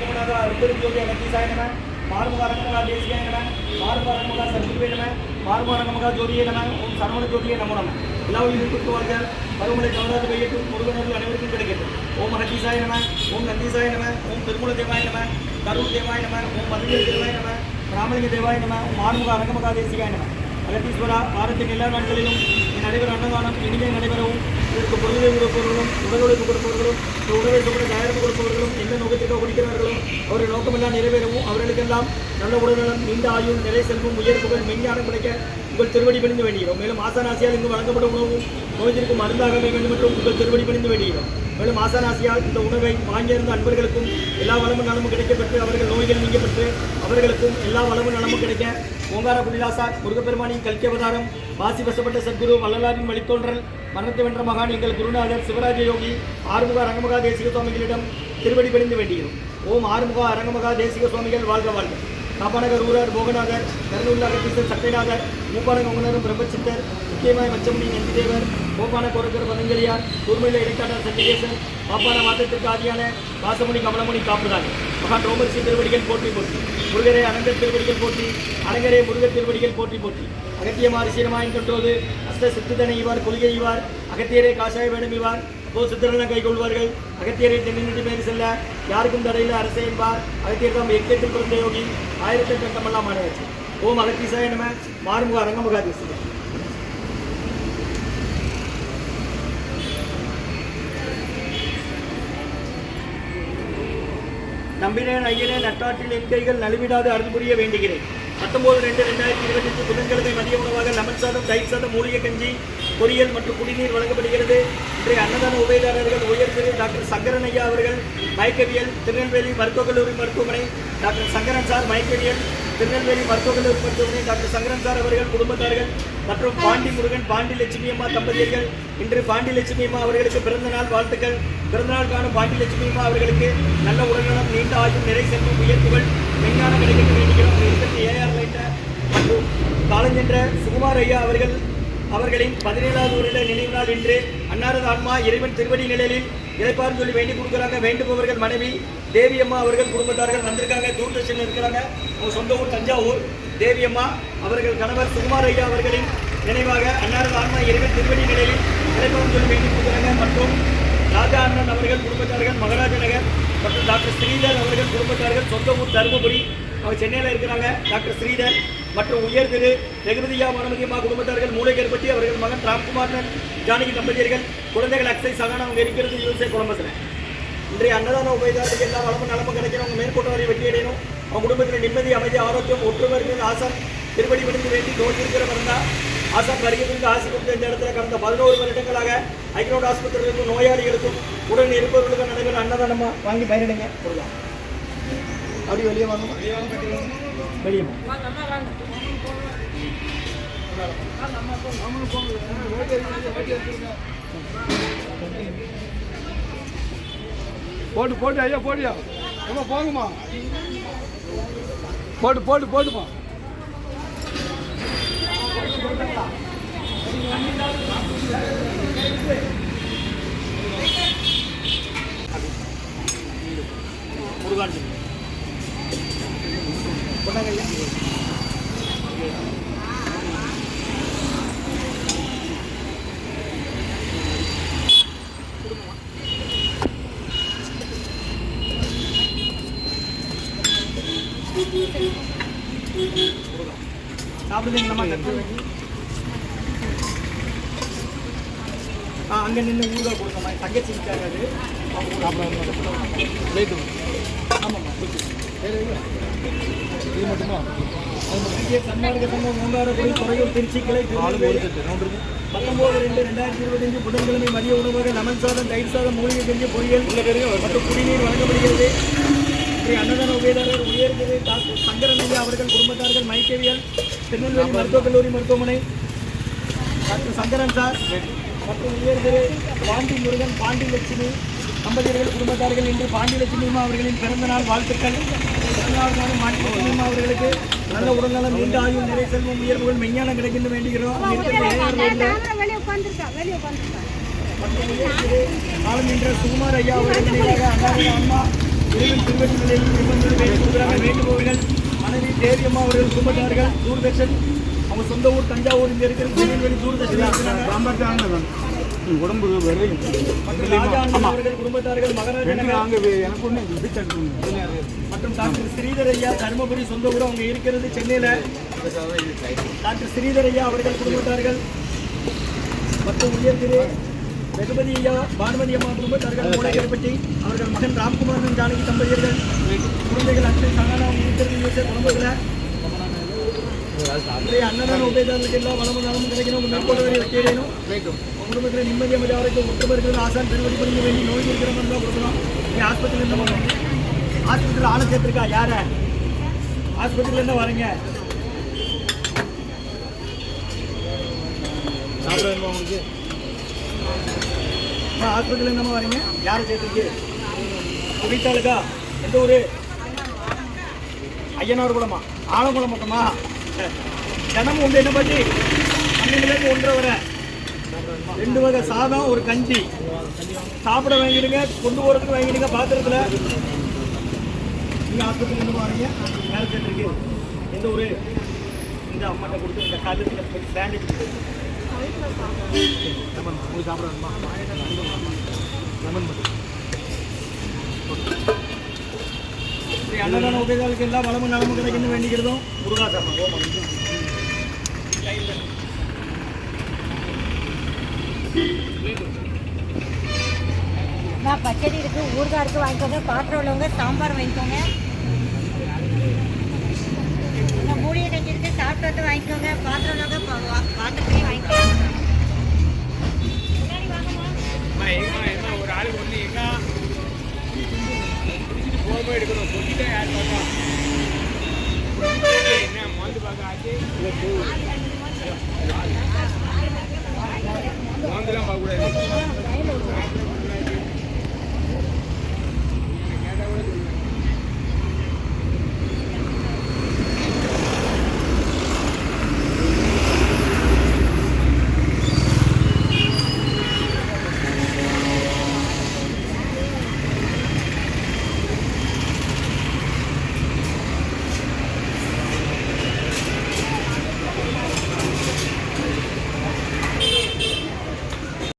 ஆதிநாத அருப்பெருஞ்சோதி அகத்தீசாய நம மாறுமுக அரங்கமகா தேசிகாய மாறுமுக அரங்கமகா சத்குருவே மாறுமுக அரங்கமகா ஜோதியே நம சரவண ஜோதியே நமோ நம எல்லா உயிரும் குத்துவாங்க பருவமழை தவறாது முருகனர்கள் அனைவருக்கும் கிடைக்கட்டும் ஓம் அகத்தீசாய நம ஓம் நந்தீசாய நம ஓம் திருமூல தேவாய நம கரூர் தேவாய நம ஓம் மதுரை தேவாய நம ராமலிங்க தேவாய நம ஓம் மாறுமுக அரங்கமகா தேசிகாய நம. அகத்தீஸ்வரா வாரத்தின் எல்லா நாட்களிலும் நடைபெற அன்னதானம் இனிமே நடைபெறவும் இதற்கு பொருளை கொடுப்பவர்களும் உடல் உழைப்பு கொடுப்பவர்களும் இந்த உணவை தயாரிப்பு கொடுப்பவர்களும் எந்த நோக்கத்திற்காக குடிக்கிறார்களோ அவருடைய நோக்கமெல்லாம் நிறைவேறவும் அவர்களுக்கெல்லாம் நல்ல உடல்நலம் நீண்ட ஆயுள் நிலை செல்வம் உயர் புகழ் மெஞ்ஞானம் கிடைக்க உங்கள் திருவடி பணிந்து வேண்டுகிறோம் மேலும் ஆசானாசியால் இங்கு வழங்கப்படும் உணவும் நோய்த்திற்கும் மருந்தாக வேண்டும் என்றும் உங்கள் திருவடி பணிந்து வேண்டுகிறோம் மேலும் ஆசானாசியால் இந்த உணவை வாங்கியிருந்த அன்பர்களுக்கும் எல்லா வளமும் நலமும் கிடைக்கப்பெற்று அவர்கள் நோய்கள் நீங்கப்பட்டு அவர்களுக்கும் எல்லா வளமும் நலமும் கிடைக்க ஓங்கார குடிலாசார் முருகப்பெருமானின் கல்கி அவதாரம் வாசி வசப்பட்ட சத்குரு வள்ளலாரின் வழித்தோன்றல் மரணத்தை வென்ற மகான் எங்கள் குருநாதர் சிவராஜ யோகி ஆறுமுக அரங்கமகா தேசிக சுவாமிகளிடம் திருவடி பணிந்து வேண்டியது ஓம் ஆறுமுக அரங்கமகா தேசிக சுவாமிகள் வாழ்க வாழ்க. காப்பாநகர் ஊரர் போகநாதர் கருணூர் அகத்தீசர் சட்டைநாதர் மூப்பான கொங்கனரும் பிரம்மச்சித்தர் முக்கியமாய் மச்சமுனி நந்திதேவர் கோபான கோரக்கர் பதஞ்சலியார் கூர்மையில இடைக்காட்டார் சண்டிகேசன் பாப்பான வாதத்திற்கு ஆதியான வாசமணி கமலமணி காப்புதான் மகான் ரோமர்சி திருவடிகள் போற்றி போற்றி முருகரே அனந்த திருவடிகள் போற்றி அரங்கரே முருகர் திருவடிகள் போற்றி போற்றி. அகத்தியமாறு சீரமாயின் கண்டோது அஸ்த சித்துதனை இவார் கொள்கை இவார் அகத்தியரே காஷாய வேணும் இவார் அப்போ சித்திரனை கொள்வார்கள். அகத்தியரை தென்னிட்டு மேல் செல்ல யாருக்கும் தடையில் அரசே என்பார். அகத்தியர் தாம் எக்கத்தில் பிறந்த யோகி ஆயிரத்தி கண்டமெல்லாம் மாணவச்சு ஓம் அகத்தீசாய நம மாறுமுக அரங்கமுகாதீசன் நம்பினேன் ஐயனே நட்டாற்றில் என் கைகள் நழுவிடாது அருள் புரிய வேண்டுகிறேன். பத்தொன்பது ரெண்டு ரெண்டாயிரத்தி இருபத்தஞ்சு புதன்கிழமை மதிய உணவாக லெமன் சாதம் தயிர் சாதம் மூலிகை கஞ்சி பொரியல் மற்றும் குடிநீர் வழங்கப்படுகிறது. இன்றைய அன்னதான உபயதாரர்கள் உயர் திரு டாக்டர் சங்கரன் ஐயா அவர்கள் மயக்கவியல் திருநெல்வேலி மருத்துவக் கல்லூரி மருத்துவமனை டாக்டர் சங்கரன் சார் மயக்கவியல் திருநெல்வேலி மருத்துவக் கல்லூரி மருத்துவமனை டாக்டர் சங்கரன் சார் அவர்கள் குடும்பத்தார்கள் மற்றும் பாண்டி முருகன் பாண்டி லட்சுமி அம்மா தம்பதியர்கள். இன்று பாண்டி லட்சுமி அம்மா அவர்களுக்கு பிறந்த நாள் வாழ்த்துக்கள். பிறந்தநாள் காணும் பாண்டி லட்சுமி அம்மா அவர்களுக்கு நல்ல உடல்நலம் நீண்ட ஆயுள் நிறை செல்வம் உயர்த்துகள் விஞ்ஞானம் கிடைக்க வேண்டுகிறோம் இருபத்தி ஏஆர் லைட்டர் மற்றும் காலஞ்சென்ற சுகுமார் ஐயா அவர்கள் அவர்களின் பதினேழாவது வருட நினைவு நாள் இன்று அன்னாரது ஆன்மா இறைவன் திருவடி நிலையில் இழைப்பார் சொல்லி வேண்டி கொடுக்குறாங்க. வேண்டுபவர்கள் மனைவி தேவி அம்மா அவர்கள் குடும்பத்தார்கள் வந்திருக்காங்க. தூர்தர்ஷன் இருக்கிறாங்க. அவங்க சொந்த ஊர் தஞ்சாவூர். தேவி அம்மா அவர்கள் கணவர் சுகுமார் ஐயா அவர்களின் நினைவாக அன்னாரது ஆன்மா இறைவன் திருவடி நிலையில் இறைப்பார்னு சொல்லி வேண்டி கொடுக்குறாங்க. மற்றும் ராஜா அண்ணன் அவர்கள் குடும்பத்தார்கள் மகராஜ நகர் மற்றும் டாக்டர் ஸ்ரீதர் அவர்கள் குடும்பத்தார்கள் சொந்த ஊர் தருமபுரி அவங்க சென்னையில் இருக்கிறாங்க. டாக்டர் ஸ்ரீதர் மற்றும் உயர் திரு ரகுபதியா மனமதியம்மா குடும்பத்தார்கள் மூளைகர்பட்டி அவர்கள் மகன் ராம்குமார் ஜானகி தம்பதியர்கள் குழந்தைகள் அக்ஸை சகான அவங்க இருக்கிறது யூஎஸ்ஏ குழம்பத்தில் இன்றைய அன்னதான உபயோகத்துக்கு எல்லா வளமும் நலமும் கிடைக்கணும். அவங்க மேற்கொண்டு வெற்றி அடையணும். அவங்க குடும்பத்தில் நிம்மதி அமைதி ஆரோக்கியம் ஒற்றுமைகள் ஆசான் திருப்படி பணிந்து வேண்டி தோல்வி இருக்கிற ஆசா ஆசான் ஆசை கொடுத்த இந்த இடத்துல கடந்த பதினோரு வருடங்களாக ஐக்ரோட் ஆஸ்பத்திரிகளுக்கும் நோயாளிகளுக்கும் உடன் இருப்பவர்களுக்கும் நடைபெற அன்னதானமாக வாங்கி பயனிடுங்க. கொடுக்கலாம். அப்படி வெளியே வாங்க. வெளியே போட்டு போட்டு ஐயா போடியா ஏமா போங்கம்மா. போட்டு போட்டு போட்டுமா. முருகான் சொல்லி கொண்டாங்க ஐயா சாப்பிடுறீங்களா ஆ அங்கே நின்று ஊட கொடுக்கமா தங்கச்சி ரைட்டு ஆமாம்மா. இது மட்டுமா? கர்நாடக சங்கம் மூன்றாவது துறையூர் திருச்சி கிளை பத்தொன்பது ரெண்டு ரெண்டாயிரத்தி இருபத்தஞ்சு புதன்கிழமை மதிய உணவாக லெமன் சாதம் தயிர் சாதம் மூலிகை கஞ்சி பொரியல் மற்றும் குடிநீர் வழங்கப்படுகிறது. அன்னதான உபயதாரர் உயர்திரு டாக்டர் சங்கரன் ஐயா அவர்கள் குடும்பத்தார்கள் மைக்கேவியல் திருநெல்வேலி மருத்துவக் கல்லூரி மருத்துவமனை டாக்டர் சங்கரன் சார் மற்றும் உயர்திரு பாண்டி முருகன் பாண்டி லட்சுமி தம்பதியர்கள் குடும்பத்தார்கள் இன்று பாண்டி லட்சுமி அம்மா அவர்களின் பிறந்த நாள் வாழ்த்துக்கள். பிறந்தநாள் பாண்டி லட்சுமி அம்மா அவர்களுக்கு நல்ல உடல்நலம் நீண்ட ஆயுள் நிறை செல்வம் உயர்வுகள் மெஞ்ஞானம் கிடைக்கின்ற வேண்டுகிறோம். மற்றும் என்ற சுகுமார் ஐயா அவர்கள் நினைவாக அன்னாரது அம்மா இறைவன் திருவடி நிலையில் மனைவி தேவியம்மா அவர்கள் குடும்பத்தார்கள் தூர்தர்ஷன் அவங்க சொந்த ஊர் தஞ்சாவூர் இங்க இருக்கிற திருநெல்வேலி தூர்தர்ஷன். உடம்பு அண்ணன் அவர்கள் குடும்பத்தார்கள் மகராஜ எனக்கு ஒன்று மற்றும் டாக்டர் ஸ்ரீதர் ஐயா தருமபுரி சொந்த ஊர் அவங்க இருக்கிறது சென்னையில. டாக்டர் ஸ்ரீதர் ஐயா அவர்கள் குடும்பத்தார்கள் மற்றும் உயர் ரகுபதி ஐயா பானுமதி அம்மா குடும்பத்தார்கள் மூளைகரப்பட்டி அவர்கள் மகன் ராம்குமாரன் ஜானகி தம்பதியர்கள் குழந்தைகள் அக்ஷய் சகானா குடும்பத்தில் இன்றைய அண்ணனான உபயோகர்களுக்கு எல்லாம் வளமும் நலமும் கிடைக்கணும். மேற்கொள்வதை வைக்கிறேனும் உங்கள் குடும்பத்தில் நிம்மதி அமைதி அவருக்கு ஒற்றுமை இருக்கிறது ஆசான் திருவடி படிக்க வேண்டி நோய் இருக்கிறவங்க கொடுக்கணும் நீ ஆஸ்பத்திரியில் இருந்து வரணும் ஆஸ்பத்திரியில் ஆளை சேர்த்துருக்கா? யார? ஆஸ்பத்திரியில் இருந்து வரீங்க. சாப்பிட உங்களுக்கு? ஹாஸ்பிட்டல் என்னமா வரீங்க? யாரை சேர்த்துருக்கு? குவித்தாளுக்கா எந்த ஊர்? ஐயனார் குளமா ஆலங்குளம் மட்டுமா? தினமும் உண்டு என்ன பற்றி பன்னெண்டுலேருந்து ஒன்றரை வரை. ரெண்டு வகை சாதம் ஒரு கஞ்சி. சாப்பிட வாங்கிடுங்க கொண்டு போகிறதுக்கு வாங்கிடுங்க பாத்திரத்தில். நீங்கள் ஆஸ்பத்திரியில் இருந்து வரீங்க. யாரை சேர்த்துருக்கு? எந்த ஊர்? இந்த அம்மாட்ட கொடுத்து இந்த காலத்தில் பேண்டேஜ் லெமன் உங்களுக்கு சாப்பிடணுமா லெமன் மட்டும் ஸ்ரீ அன்னதான உபயோகாலுக்கு எல்லா வளமும் நலமும் கிடைக்கணும் வேண்டிக்கிறதும் முருகாசம் ஓமம் நான் பச்சடி இருக்குது ஊறுகாய் இருக்கு வாங்கிக்கோங்க. பாத்திரம் உள்ளவங்க சாம்பார் வாங்கிக்கோங்க நான் மூலிகை வந்து வாங்கிக்கோங்க பாத்திரம் உள்ளவங்க பா- வா- பாத்திரத்துலேயும் வாங்கிக்கோங்க. ஒரு ஆளுக்கு ஒன்று எங்க போகும்போது எடுக்கணும் சொல்லிட்டே யார் பார்த்தா என்ன மோந்து பார்க்க ஆச்சு மோந்துலாம் பார்க்கக்கூடாது.